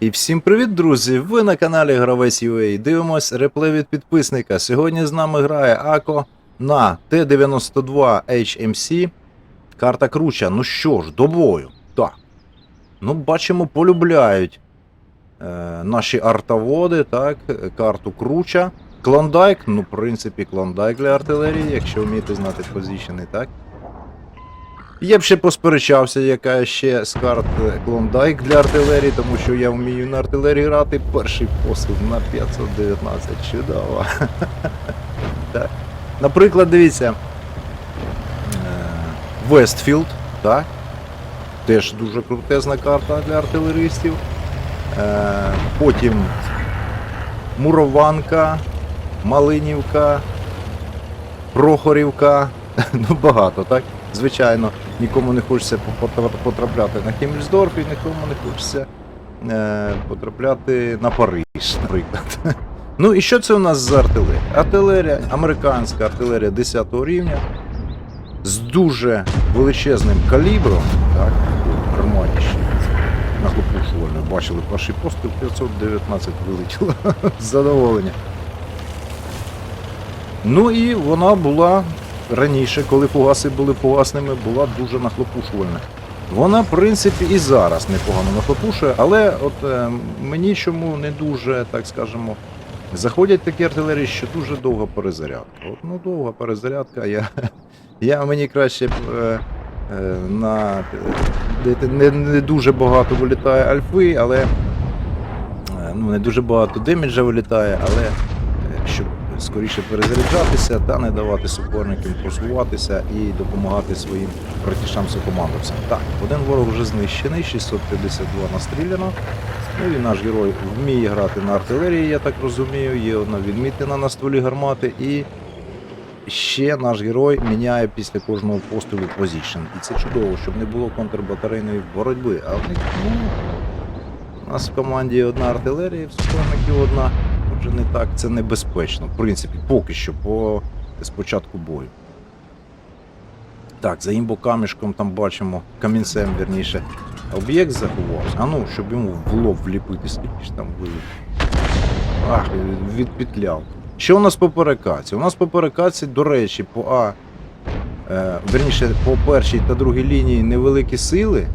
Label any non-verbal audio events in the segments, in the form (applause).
І всім привіт, друзі! Ви на каналі Гравець UA. Дивимось реплей від підписника. Сьогодні з нами грає Ако на Т-92 HMC. Карта круча. Ну що ж, до бою. Так. Ну, бачимо, полюбляють е, наші артоводи, так, карту круча. Клондайк, ну, в принципі, клондайк для артилерії, якщо вмієте знати позиційний, так. Я б ще посперечався, яка ще з карт е, клондайк для артилерії, тому що я вмію на артилерії грати перший посуд на 519. Чудово. (laughs) Наприклад, дивіться. Вестфілд, так. Теж дуже крутезна карта для артилеристів. Е, Потім Мурованка, Малинівка, Прохорівка. (laughs) ну багато, так? Звичайно, нікому не хочеться потрапляти на Хіммельсдорф і нікому не хочеться е, потрапляти на Париж, наприклад. (laughs) ну і що це у нас за артилерія? Артилерія, американська артилерія 10 рівня з дуже величезним калібром, так, гарматіще, нахлопушувально. Бачили перший постріл 519 вилетіло. (laughs) Задоволення. Ну і вона була раніше, коли фугаси були фугасними, була дуже нахлопушувальна. Вона, в принципі, і зараз непогано нахлопушує, але от е, мені чому не дуже, так скажемо, заходять такі артилерії, що дуже довга перезарядка. От, ну, довга перезарядка, я, (laughs) я мені краще б е, е, на не, не дуже багато вилітає альфи, але е, ну, не дуже багато деміджа вилітає, але е, щоб скоріше перезаряджатися та не давати суперникам просуватися і допомагати своїм братішам сокомандовцям. Так, один ворог вже знищений, 652 настріляно. Ну і наш герой вміє грати на артилерії, я так розумію. Є одна відмітина на стволі гармати, і ще наш герой міняє після кожного пострілу позішн. І це чудово, щоб не було контрбатарейної боротьби. А в них, ну, у нас в команді одна артилерія, в суперників одна. Отже, не так це небезпечно. В принципі, поки що, по спочатку бою. Так, за імбокамішком там бачимо, камінцем, вірніше, об'єкт заховався. А ну, щоб йому в лоб вліпити, скільки ж там вилив. Ах, відпетляв. Що у нас по перекаці? У нас по перекаці, до речі, по А. Е, верніше, по першій та другій лінії невеликі сили.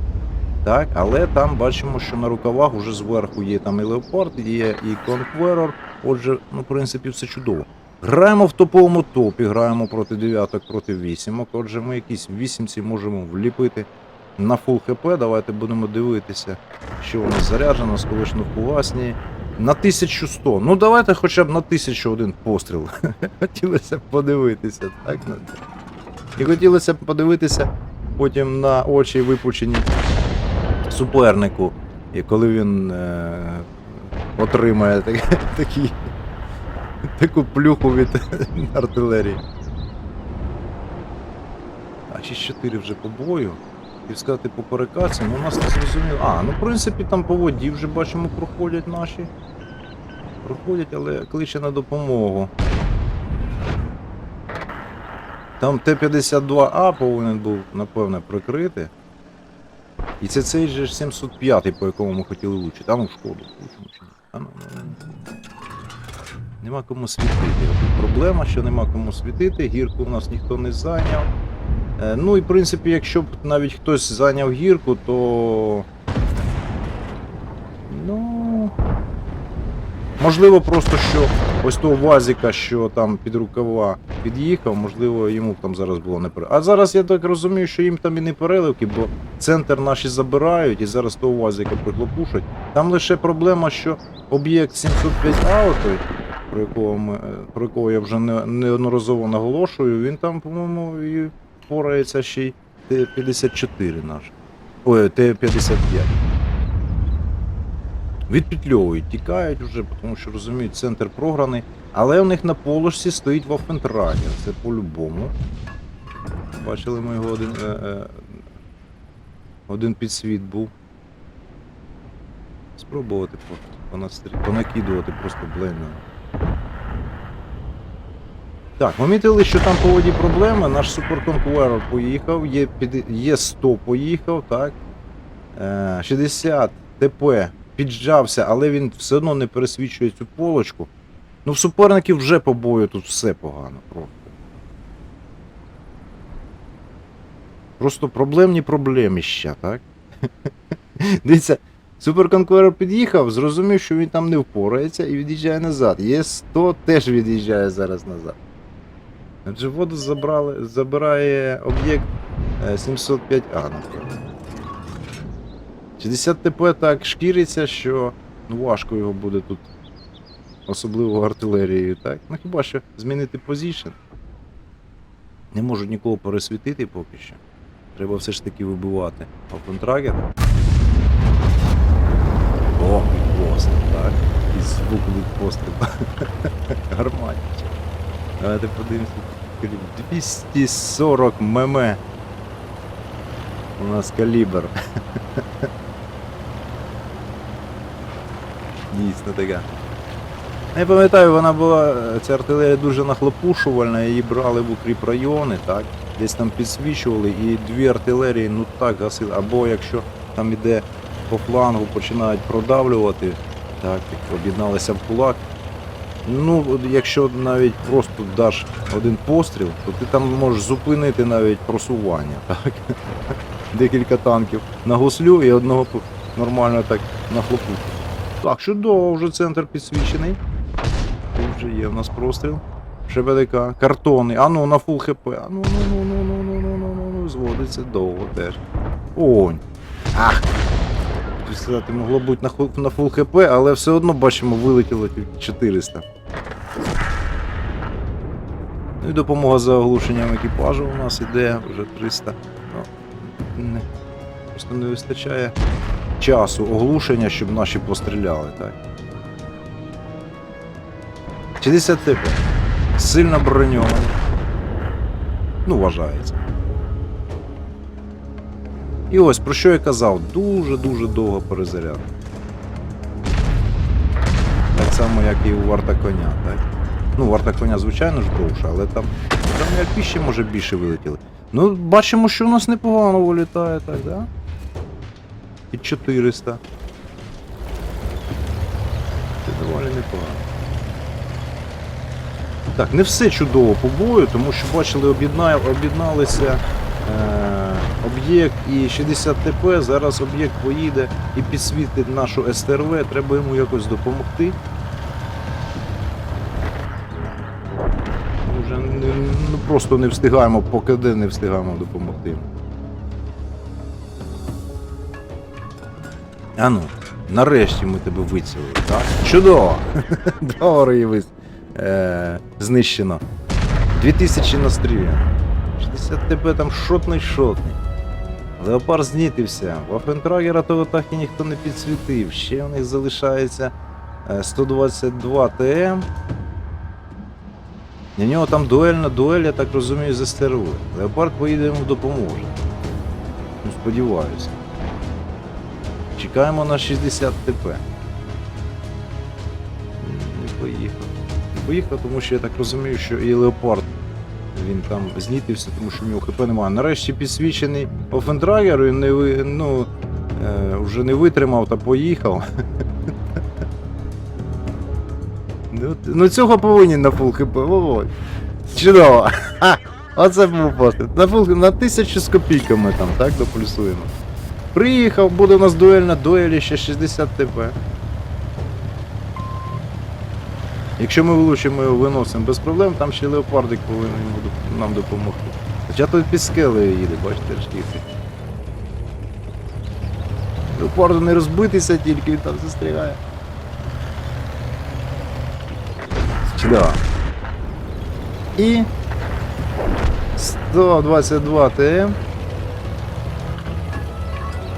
Так, але там бачимо, що на рукавах уже зверху є там і Леопард, є і Конкверор. Отже, ну, в принципі, все чудово. Граємо в топовому топі, граємо проти дев'яток, проти вісімок. Отже, ми якісь вісімці можемо вліпити на фул хп. Давайте будемо дивитися, що у нас заряджено, сколишно фугасні. На 1100. Ну давайте хоча б на 1001 постріл. (laughs) Хотілося б подивитися, так? І хотілося б подивитися потім на очі випучені супернику, і коли він е, отримає так, такі, таку плюху від артилерії. А 6-4 вже по бою. І сказати по перекаці, ну у нас не зрозуміло. А, ну в принципі там по воді вже бачимо проходять наші. Проходять, але кличе на допомогу. Там Т-52А повинен був, напевне, прикрити. І це цей же ж 705, по якому ми хотіли влучити. А ну шкоду, Нема кому світити. Проблема, що нема кому світити, гірку у нас ніхто не зайняв. Е, Ну і в принципі, якщо б навіть хтось зайняв гірку, то. Ну. Можливо, просто що ось того Вазіка, що там під рукава під'їхав, можливо, йому там зараз було не пере. А зараз я так розумію, що їм там і не переливки, бо центр наші забирають і зараз того Вазіка приглопушать. Там лише проблема, що об'єкт 705А, про якого, ми, е, про якого я вже не, неодноразово наголошую, він там, по-моєму, і впорається ще й Т-54 наш. Ой, Т-55. Відпетльовують, тікають вже, тому що розуміють, центр програний. Але у них на полошці стоїть Вафентрадер, це по-любому. Бачили ми його один, е, е, один підсвіт був. Спробувати понакидувати просто блейно. Так, ми мітили, що там по воді проблеми. Наш суперконкурер поїхав, є, під, є 100 поїхав, так. Е, 60 ТП піджався, але він все одно не пересвічує цю полочку. Ну, в суперників вже по бою тут все погано просто. Просто проблемні проблеміща, так? (laughs) Дивіться, суперконкурер під'їхав, зрозумів, що він там не впорається і від'їжджає назад. Є100 теж від'їжджає зараз назад. Адже воду забрали, забирає об'єкт е, 705А, наприклад. 60 ТП так шкіриться, що ну, важко його буде тут, особливо артилерією, так? Ну хіба що змінити позицію. Не можуть нікого пересвітити поки що. Треба все ж таки вибивати опентрагер. О, постріл, так. І звук від пострілу. (laughs) Гарматніше. Давайте подивимося. 240 мм. У нас калібр. (laughs) Дійсно така. Я пам'ятаю, вона була, е, ця артилерія дуже нахлопушувальна, її брали в укріп райони, так? Десь там підсвічували і дві артилерії ну так гасили. Або якщо там іде по флангу, починають продавлювати, так, як об'єдналися в кулак. Ну, якщо навіть просто даш один постріл, то ти там можеш зупинити навіть просування, (laughs) так? Декілька танків на гуслю і одного нормально так на хлопу. Так, чудово, вже центр підсвічений. Тут вже є в нас простріл. ШБДК, картони. А ну на фул хп. А ну ну ну ну ну ну ну ну ну зводиться довго теж. Онь. Ах! Хотів сказати, могло бути на, на фул хп, але все одно бачимо, вилетіло тільки 400. Ну і допомога за оглушенням екіпажу у нас іде вже 300. Ну, не, просто не вистачає часу оглушення, щоб наші постріляли, так. 60 типу. Сильно броньований. Ну, вважається. І ось про що я казав, дуже-дуже довго перезаряд. Так само, як і у варта коня, так? Ну, варта коня, звичайно ж, довше, але там, там альпі ще може більше вилетіли. Ну, бачимо, що у нас непогано вилітає, так, да? Під 400. Це доволі непогано. Так, не все чудово по бою, тому що бачили, об'єдна... об'єдналися е... об'єкт і 60 ТП. Зараз об'єкт поїде і підсвітить нашу СТРВ. Треба йому якось допомогти. Ми Вже не, ну, просто не встигаємо, поки де не встигаємо допомогти. А ну, нарешті ми тебе вицілили, так? Чудово! (laughs) Добре е... знищено. 2000 настріляно. 60 ТП там шотний шотний. Леопард знітився. Вафентрагера того так і ніхто не підсвітив. Ще в них залишається е, 122 ТМ. На нього там дуель на дуель, я так розумію, за стерви. Леопард поїде йому допоможе. Ну, сподіваюся. Чекаємо на 60 ТП. Не поїхав. Не поїхав, тому що я так розумію, що і Леопард він там знітився, тому що в нього ХП немає. Нарешті підсвічений Офендрагер, він не ну, е, вже не витримав та поїхав. (laughs) Ну, ну цього повинні на фул хп. Чудово. (laughs) Оце був постріл. На на тисячу з копійками там, так, доплюсуємо. Приїхав, буде у нас дуель на дуелі ще 60 ТП. Якщо ми влучимо його виносимо без проблем, там ще леопардик повинен нам допомогти. Хоча тут під скелею їде, бачите, шкіфи. Леопарду не розбитися, тільки він там застрягає. Чудово. І 122 ТМ.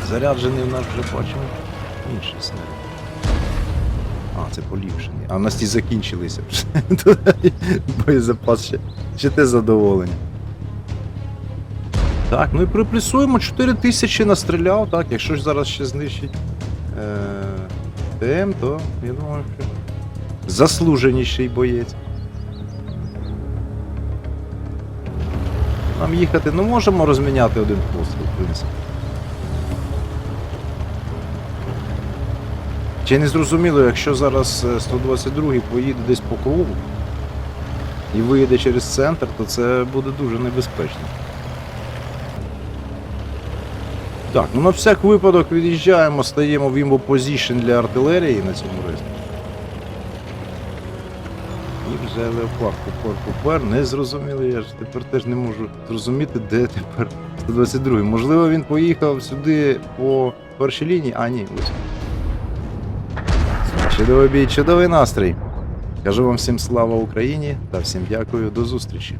Заряджений в нас вже бачимо інший снаряд. А, це поліпшений. А в нас ті закінчилися. (laughs) Боєзапас ще, ще те задоволення. Так, ну і приплюсуємо 4000 настріляв, так, якщо ж зараз ще знищить е, ТМ, то я думаю, що заслуженіший боєць. Нам їхати, ну можемо розміняти один постріл, в принципі. Чи не зрозуміло, якщо зараз е, 122 поїде десь по кругу і виїде через центр, то це буде дуже небезпечно. Так, ну на всяк випадок від'їжджаємо, стаємо в імбо позішн для артилерії на цьому рейсі. І вже леопард купер купер не зрозуміло, я ж тепер теж не можу зрозуміти, де тепер 122-й. Можливо, він поїхав сюди по першій лінії, а ні, ось. Чудовий бій, чудовий настрій. Кажу вам всім слава Україні та всім дякую, до зустрічі.